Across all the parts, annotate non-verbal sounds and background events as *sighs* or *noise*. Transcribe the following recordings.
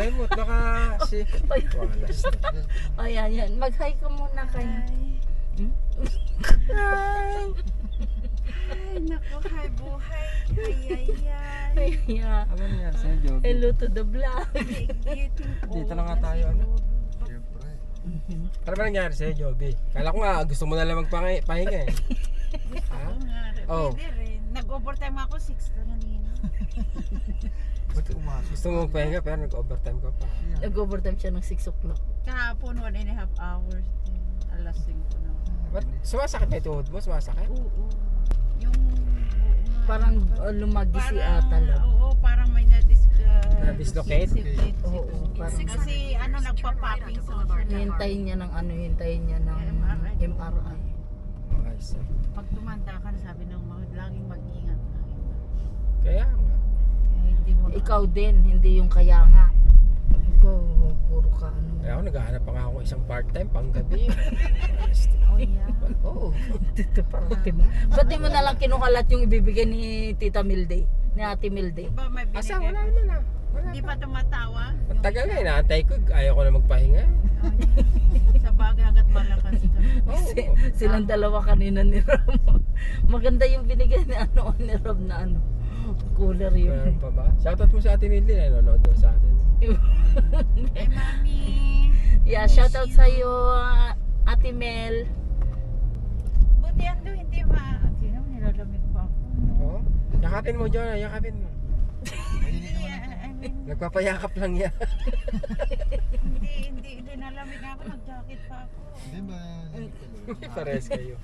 Remote, baka *laughs* si... Walas *laughs* na. Ayan, yan. Mag-hi ka muna kayo. Hmm? Ay, naku, hi buhay. *laughs* Ay, ay, ay. Ayan. Ano nangyari sa'yo? Hello to the vlog. Dito na nga tayo, ano? Siyempre. Ano ba nangyari sa'yo, Joby? Kala ko nga, gusto mo na lang magpahinga eh. Ha? Oh. Pwede rin. Nag-overtime ako 6 ka kanina. Ba't umasok? Gusto mo magpahinga pero nag-overtime ka pa. Nag-overtime siya ng 6 o'clock. Kahapon, 1 and a half hours. din. Alas 5 na. Ba't sumasakit ba yung tuhod mo? Sumasakit? Oo. Yung. Parang uh, lumagi si ata lang. Oo, parang may na-dis uh, Na-dislocate? dislocate Oo, parang Kasi ano, nagpa-popping sa hintayin niya ng ano, hintayin niya ng MRI. MRI. Okay, so. Pag tumanda ka, sabi ng mga laging mag-ingat. Kaya nga. Hindi mo Ikaw din, hindi yung kaya nga. Ikaw, puro ka ano. Kaya ako naghahanap pa nga ako isang part-time pang gabi. *laughs* Oh, yeah. Oo. Dito pa mo. Ba't di mo na lang kinukalat yung ibibigay ni Tita Milde? Ni Ate Milde? Ba, may Asa, wala naman ah. Wala Hindi pa. tumatawa. Ang tagal na, inaantay ko. Ayaw ko na magpahinga. Oh. *laughs* Sa bagay hanggat malakas ka. Si, silang dalawa kanina ni Rob. *laughs* Maganda yung binigay ni ano ni Rob na ano. Cooler Meron yun. pa ba? Shoutout mo sa Ate Mildy na nanonood daw sa atin. Eh, mami. yeah, shout out sa iyo Ate Mel. Buti yan doon, hindi ma... Sino, nilalamig pa ako. Oo. Yakapin mo, Jonah. Yakapin mo. Mahilig Hindi, naman ito. I mean, Nagpapayakap lang yan. hindi, hindi, hindi nalamig ako, nag-jacket pa ako. Hindi ba? *laughs* Pares kayo.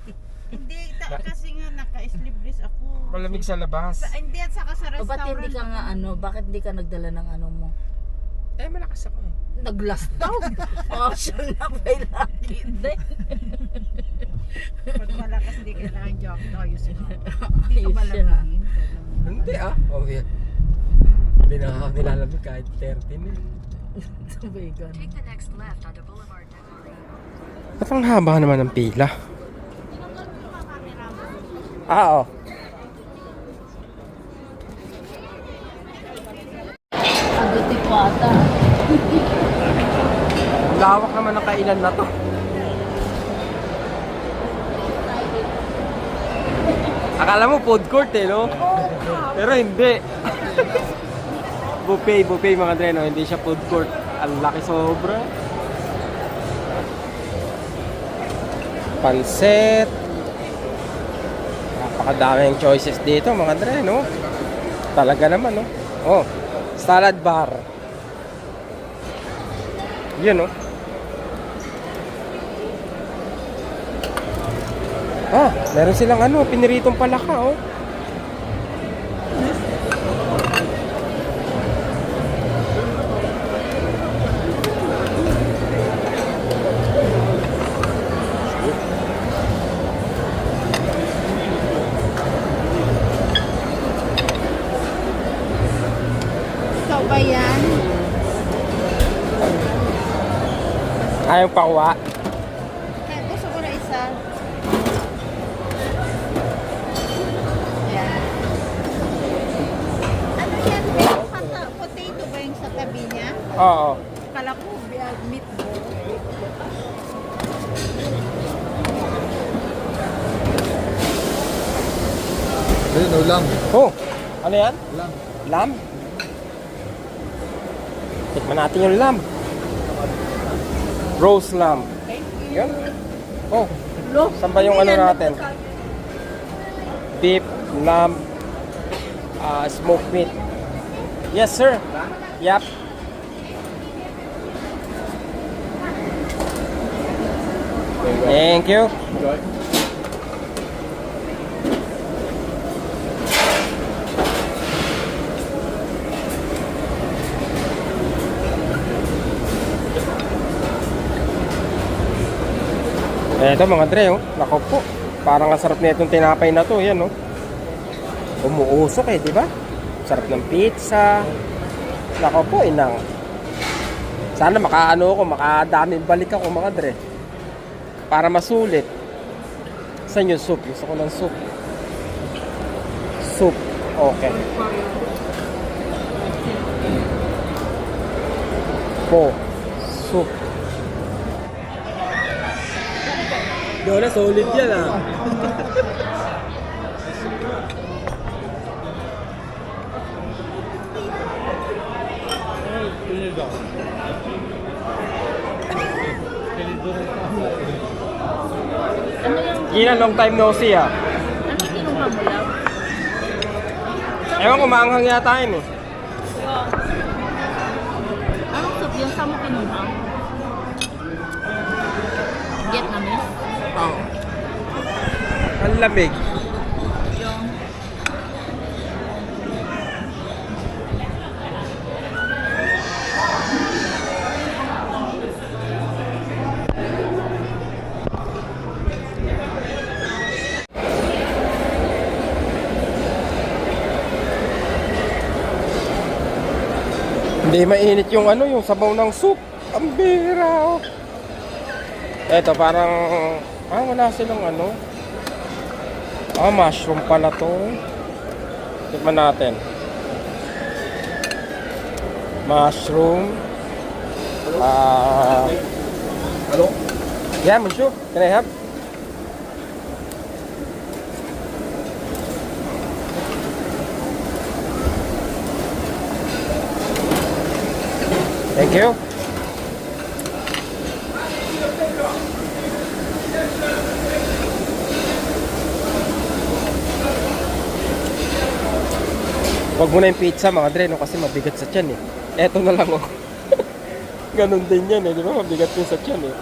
Hindi, ta- kasi nga naka-sleeveless ako. Malamig sa labas. Sa, hindi, at saka sa O restaurant. ba't hindi ka nga ano, bakit hindi ka nagdala ng ano mo? Eh, malakas ako. Nag-last down. *laughs* Option na may lagi din. Pag malakas, hindi kailangan jacket. Ayusin mo. Hindi ka Ayos malamigin. Hindi ah. Oh, yeah. Hindi na ako nilalamig kahit 13 eh. *laughs* Sabay ka. Take the next left onto Boulevard Nagari. Ba't ang haba naman ng pila? Ah, oo. Aguti po ata. Lawak naman ng kainan na to. Akala mo food court eh, no? Pero hindi. *laughs* buffet, buffet mga dre, no? Hindi siya food court. Ang laki sobra. Pansit. Napakadaming choices dito mga dre, no? Talaga naman, no? Oh, salad bar. Yun, no? Ah, meron silang ano, piniritong palaka, oh. Ayaw pakuha. Eh, gusto ko na isa. Yan. Ano yan? Pata- Potato ba yung sa tabi niya? Oo. Kala ko, bi- meatball. Ayun, no lang. Oh, ano yan? Lang. Lamb? Tikman natin yung lamb. Roast lamb. Yan. Oh, saan ba yung ano natin? Beef, lamb, ah, smoked meat. Yes, sir. Yep. Thank you. Enjoy. Ito mga dre, oh. Nako po. Parang ang sarap na itong tinapay na to. Yan, oh. Umuusok eh, di ba? Sarap ng pizza. Nako po, inang. Sana makaano ako, makadaming balik ako mga dre. Para masulit. Saan yung soup? Gusto ko ng soup. Soup. Okay. Po. Dole, solid yan ah. Ano yung, Ina, long time no see ah. ano kinuha mo lang? Ewan ko, maanghang yata yun eh. Anong soup yung sa mo kinuha? Vietnamese? Oo. Ang lamig. Hindi mainit yung ano, yung sabaw ng soup. Ang bira oh. Eto, parang, ah, wala silang ano. Ah, mushroom pala to. Tikman natin. Mushroom. Ah, Hello? yeah, monsieur. Can I have? Thank you. Huwag mo na yung pizza mga dre, no? kasi mabigat sa tiyan eh. Eto na lang oh. *laughs* Ganon din yan eh, di ba? Mabigat yung sa tiyan eh.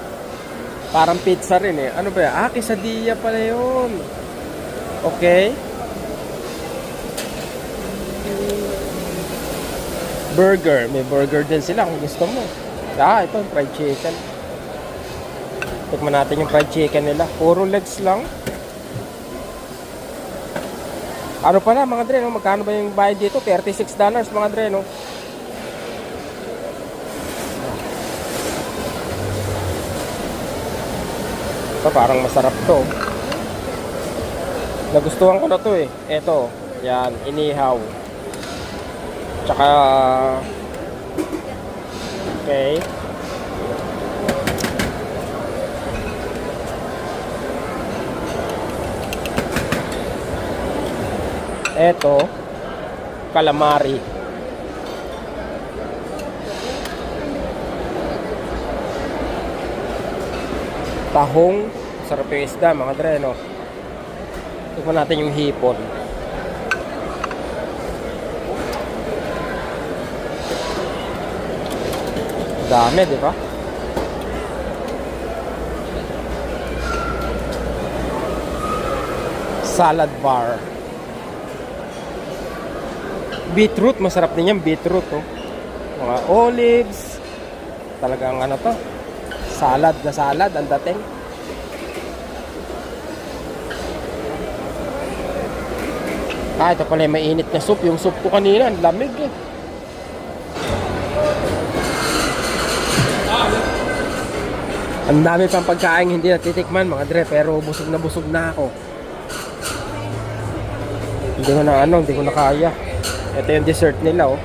Parang pizza rin eh. Ano ba yan? Ah, quesadilla pala yun. Okay. Burger. May burger din sila kung gusto mo. Ah, ito, fried chicken. Tikman natin yung fried chicken nila. Puro legs lang. Ano pala mga dre, no? magkano ba yung bayad dito? $36 mga dre, no? Ito, parang masarap to. Nagustuhan ko na to eh. Ito, yan, inihaw. Tsaka, okay. Ito, calamari. Tahong, sarap yung isda, mga dre, no? Natin yung hipon. Dami, di ba? Salad bar. Beetroot, masarap din yan, beetroot, oh. Mga olives. Talagang ano to, salad na salad ang dating. Ah, ito pala yung mainit na soup. Yung soup ko kanina, ang lamig eh. Ang dami pang pagkain hindi natitikman mga dre, pero busog na busog na ako. Hindi ko na ano, hindi ko na kaya. Ito yung dessert nila oh.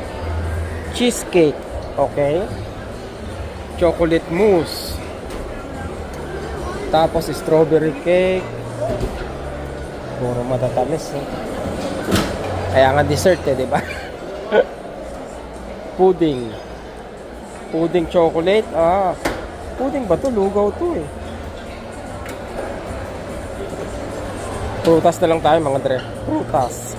Cheesecake, okay? Chocolate mousse. Tapos strawberry cake. Puro matatamis eh. Kaya nga dessert eh, di ba? *laughs* Pudding. Pudding chocolate. Ah, pudding ba to? Lugaw to eh. Prutas na lang tayo mga dre. Prutas.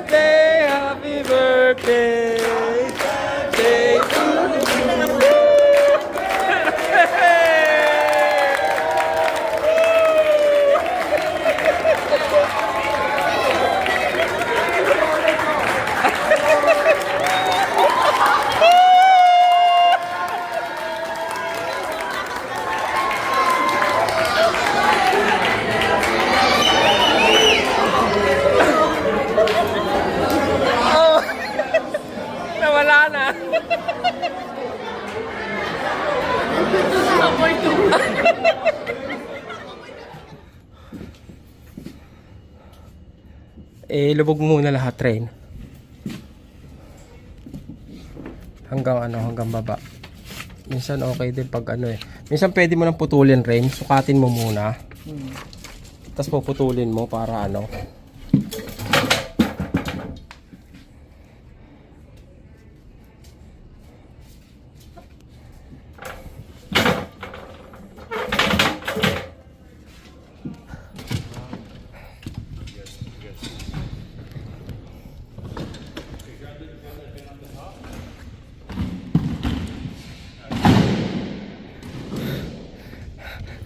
eh, lubog muna lahat train. Hanggang ano, hanggang baba. Minsan okay din pag ano eh. Minsan pwede mo nang putulin rain, sukatin mo muna. Tapos puputulin mo para ano.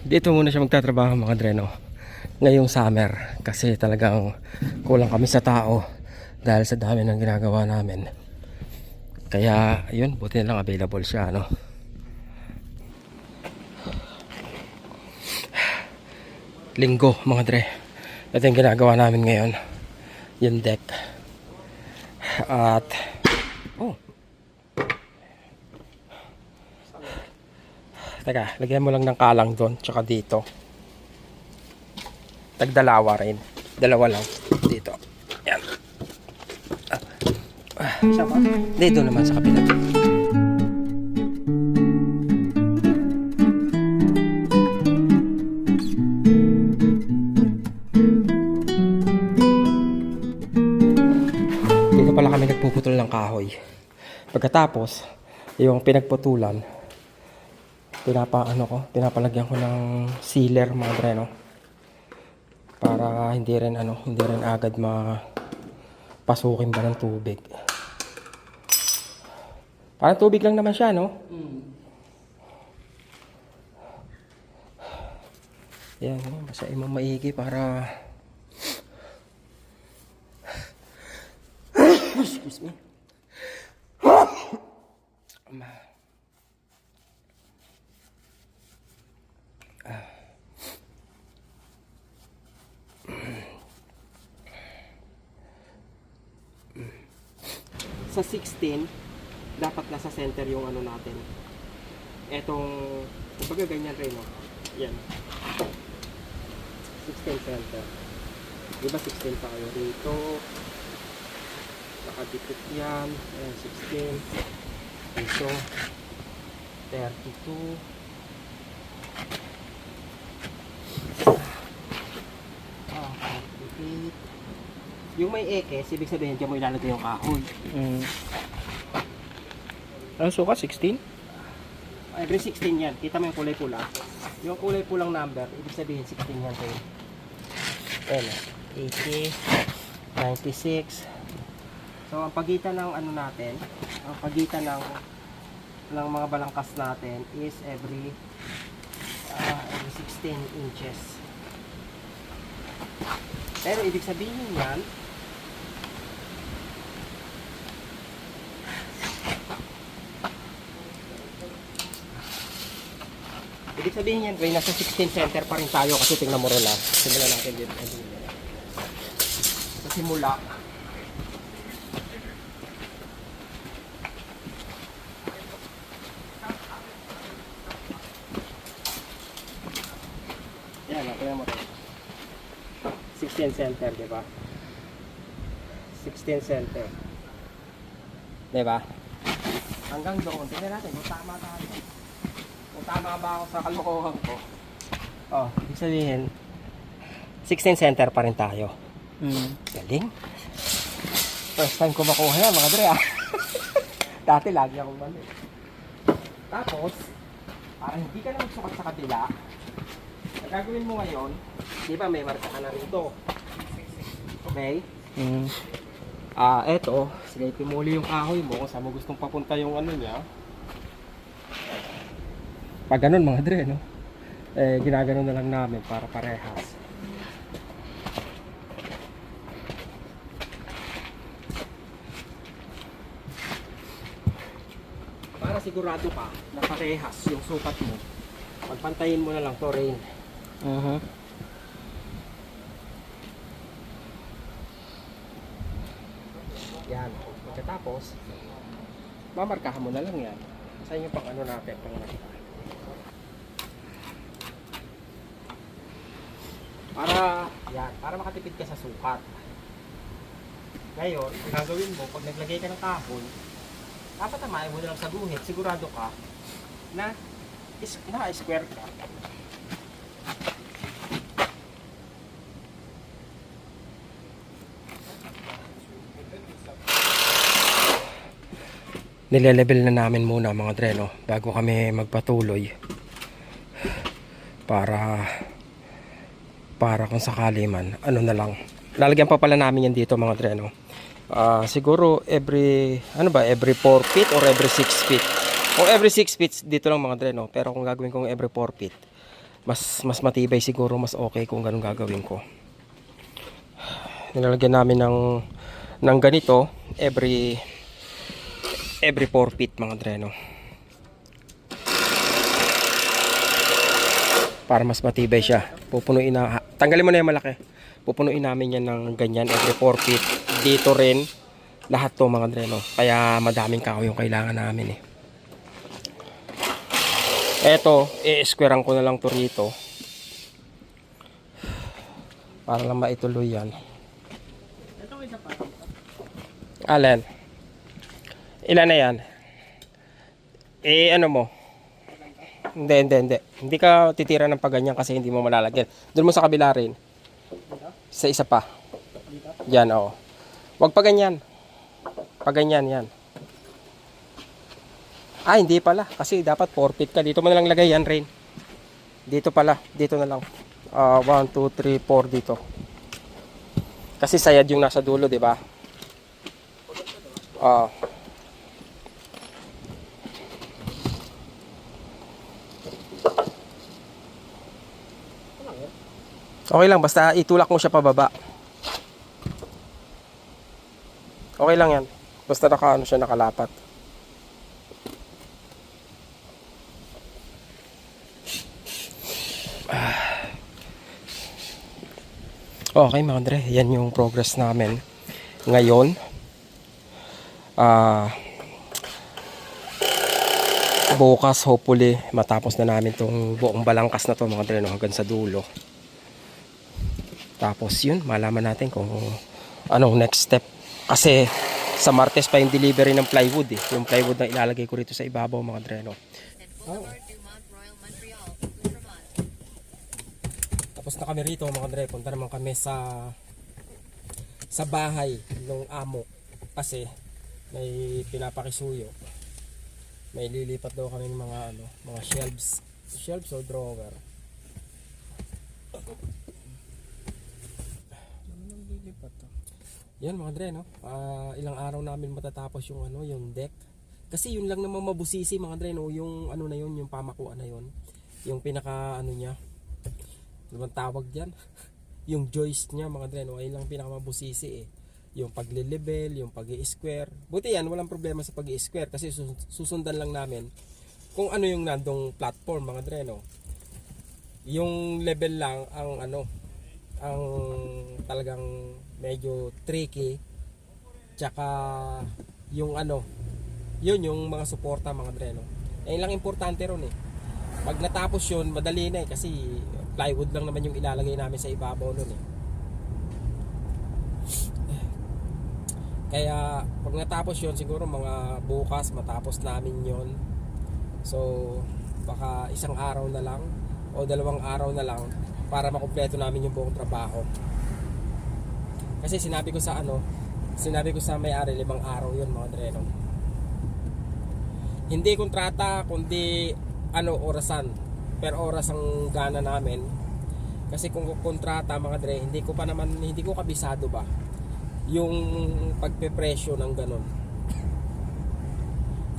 Dito muna siya magtatrabaho mga dreno. Ngayong summer kasi talagang kulang kami sa tao dahil sa dami ng ginagawa namin. Kaya yun, buti na lang available siya ano. Linggo mga dre. Ito yung ginagawa namin ngayon. Yung deck. At oh. Teka, lagyan mo lang ng kalang doon, tsaka dito. Tagdalawa rin. Dalawa lang. Dito. Yan. Ah. Ah, Isa? Dito naman sa kapila. Dito pala kami nagpuputol ng kahoy. Pagkatapos, yung pinagputulan, pinapa ano ko, pinapalagyan ko ng sealer mga dreno para hindi rin ano, hindi rin agad ma pasukin ba ng tubig. Parang tubig lang naman siya, no? Yan, no? Masain mo maigi para *coughs* Excuse me. *coughs* sa 16, dapat nasa center yung ano natin. Etong, kumbaga ganyan rin, no? Yan. 16 center. Di ba 16 pa kayo dito? Nakadikit yan. Ayan, 16. Dito. 32. Ah, 38. Yung may ekes, ibig sabihin dyan mo ilalagay yung kahoy. Mm. Ano suka? 16? Every 16 yan. Kita mo yung kulay pula. Yung kulay pulang number, ibig sabihin 16 yan tayo. Ayan. 80, 96. So, ang pagitan ng ano natin, ang pagitan ng ng mga balangkas natin is every ah, every 16 inches. Pero ibig sabihin yan, Ibig sabihin yan, Ray, nasa 16 center pa rin tayo kasi tingnan mo rin lang. Simulan natin dito. Sa simula. Yan, tingnan mo rin. 16 center, di ba? 16 center. Di ba? Hanggang doon, tingnan natin kung tama tayo. Tama ba ako sa kalokohan ko. Oh, ibig sabihin, 16 center pa rin tayo. Mm. Galing. First time ko makuha yan, mga dre ah. *laughs* Dati lagi akong mali. Tapos, para hindi ka na magsukat sa kabila, ang gagawin mo ngayon, di ba may marka ka na rito. Okay? Mm. Ah, eto, sige, pimuli yung kahoy mo kung saan mo gustong papunta yung ano niya. Pag ganun mga dre, no? Eh, ginaganon na lang namin para parehas. Para sigurado ka na parehas yung sukat mo, pagpantayin mo na lang to rain. Uh-huh. Yan. Pagkatapos, mamarkahan mo na lang yan. Sa inyo pang ano natin, pang Para, yan, para makatipid ka sa sukat. Ngayon, ang gagawin mo, pag naglagay ka ng kahon, dapat tamahin mo na lang sa guhit, sigurado ka na is, naka-square ka. Nilelevel na namin muna mga dreno bago kami magpatuloy para para kung sakali man ano na lang. Lalagyan pa pala namin yan dito mga dreno Ah, siguro every ano ba every 4 feet or every 6 feet? Kung every 6 feet dito lang mga dreno pero kung gagawin kong every 4 feet mas mas matibay siguro mas okay kung ganun gagawin ko. Nilalagyan namin ng ng ganito every every 4 feet mga dreno para mas matibay siya. Pupunuin na tanggalin mo na yung malaki pupunuin namin yan ng ganyan every 4 feet dito rin lahat to mga dreno kaya madaming kahoy yung kailangan namin eh eto i-squarean ko na lang to rito para lang maituloy yan Alin? Ilan na yan? Eh, ano mo? Hindi, hindi, hindi. Hindi ka titira ng paganyan kasi hindi mo malalagyan. Doon mo sa kabila rin. Sa isa pa. Yan, oo. Huwag pa ganyan. Pa ganyan, yan. Ah, hindi pala. Kasi dapat 4 feet ka. Dito mo na lang lagay yan rin. Dito pala. Dito na lang. 1, 2, 3, 4 dito. Kasi sayad yung nasa dulo, di ba? Ah. Okay lang, basta itulak mo siya pababa. Okay lang yan. Basta naka, ano siya, nakalapat. *sighs* Okay mga Andre, yan yung progress namin ngayon. Ah bukas hopefully matapos na namin tong buong balangkas na to mga dreno hanggang sa dulo. Tapos yun, malaman natin kung anong next step. Kasi sa Martes pa yung delivery ng plywood eh. Yung plywood na ilalagay ko rito sa ibabaw mga dreno. Vermont. Tapos na kami rito mga dre, punta naman kami sa sa bahay ng amo kasi may pinapakisuyo. May lilipat daw kami ng mga ano, mga shelves, shelves o drawer. Ano nang lilipat to? Yan mga dre, no? Ah, ilang araw namin matatapos yung ano, yung deck. Kasi yun lang naman mabusisi mga dre, no? Yung ano na yun, yung pamakuan na yun. Yung pinaka ano niya, ano tawag dyan? *laughs* yung joist niya mga dre, no? ayun lang pinakamabusisi eh. Yung pagle-level, yung pag square Buti yan, walang problema sa pag square kasi sus- susundan lang namin kung ano yung nandong platform mga dre, no? Yung level lang ang ano, ang talagang medyo tricky. Tsaka yung ano, yun yung mga suporta mga dre, no? Ayun lang importante ron eh. Pag natapos yun, madali na eh kasi plywood lang naman yung ilalagay namin sa ibabaw nun eh. Kaya pag natapos yun, siguro mga bukas matapos namin yon So baka isang araw na lang o dalawang araw na lang para makumpleto namin yung buong trabaho. Kasi sinabi ko sa ano, sinabi ko sa may-ari limang araw yun mga dreno. Hindi kontrata kundi ano orasan per oras ang gana namin kasi kung kontrata mga dre hindi ko pa naman hindi ko kabisado ba yung pagpepresyo ng ganon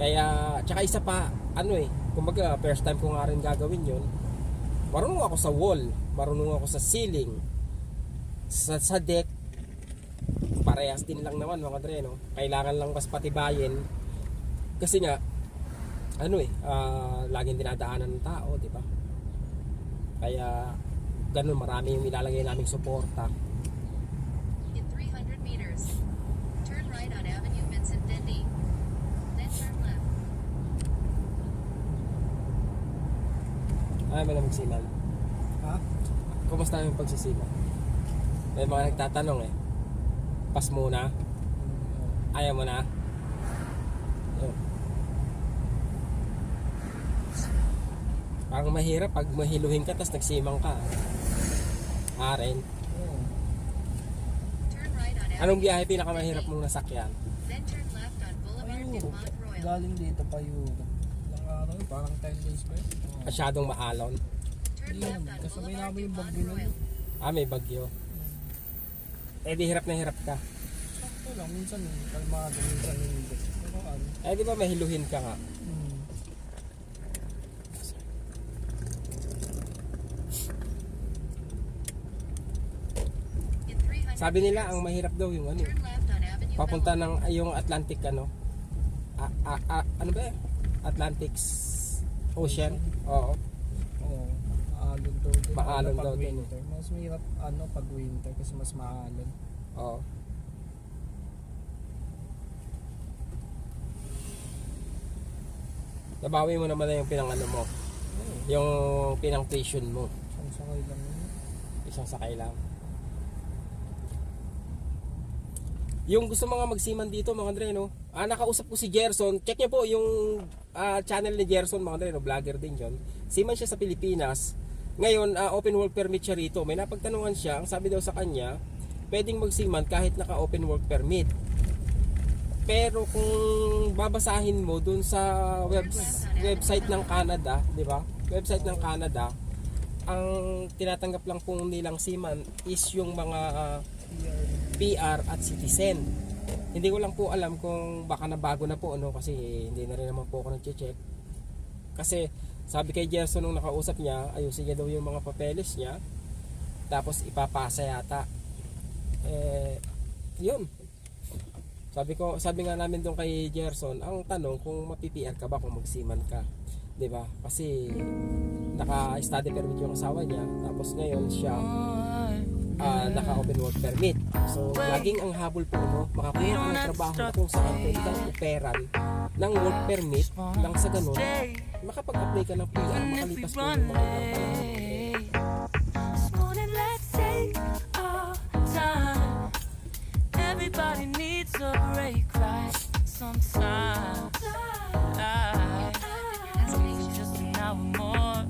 kaya tsaka isa pa ano eh kumbaga first time ko nga rin gagawin yun marunong ako sa wall marunong ako sa ceiling sa, sa deck parehas din lang naman mga dre no kailangan lang mas patibayin kasi nga ano eh, ah, laging dinadaanan ng tao, di ba? Kaya, ganun, marami yung ilalagay naming suporta. Ay, malamig sinan. Ha? Kumusta yung pagsisinan? May mga nagtatanong eh. Pas muna. Ayaw mo na. Yun. Parang mahirap pag mahiluhin ka tapos nagsimang ka. Aren. Anong biyahe pinakamahirap mong nasakyan? Ayun. Galing dito pa yun. Ilang araw parang 10 days ba yun? Masyadong maalon. Hindi naman, kasabay Boulevard namin yung bagyo na Royal. yun. Ah, may bagyo. Eh di hirap na hirap ka. Sakto lang, minsan kalmado, minsan hindi. Pero ano, Eh di ba mahiluhin ka nga? hmm. In 300 Sabi nila ang mahirap daw yung ano. Avenue Papunta ng yung Atlantic ano. Ah, ah, ah, ano ba? eh? Ocean. Oo. Oo, maalon daw din. Maalon Lalo daw din winter. Mas mahirap ano pag winter kasi mas maalon. Oo. Nabawi mo naman na yung pinang ano mo. Yung pinang tuition mo. Isang sakay lang yun. Isang sakay lang. Yung gusto mga magsiman dito mga Andre no. Ah nakausap ko si Gerson. Check niyo po yung ah, channel ni Gerson mga no, vlogger din 'yon. Seaman siya sa Pilipinas. Ngayon ah, open work permit siya rito. May napagtanungan siya, ang sabi daw sa kanya, pwedeng magsiman kahit naka open work permit. Pero kung babasahin mo dun sa web, website ng Canada, di ba? Website ng Canada, ang tinatanggap lang po nilang seaman is yung mga ah, PR at citizen. Hindi ko lang po alam kung baka nabago na po ano kasi hindi na rin naman po ako nag-check. Kasi sabi kay Gerson nung nakausap niya, ayusin niya daw yung mga papeles niya. Tapos ipapasa yata. Eh, yun. Sabi ko, sabi nga namin doon kay Gerson, ang tanong kung mapi-PR ka ba kung magsiman ka. 'Di ba? Kasi naka-study permit yung asawa niya, tapos ngayon siya uh, naka-open work permit. So, laging ang habol po mo, makakuha ka ng trabaho na kung saan pwede kang operan ng work permit nang sa ganun, makapag-apply ka ng PR makalipas po yung mga ilang panahon. Everybody needs a break right sometimes. I, just an hour more.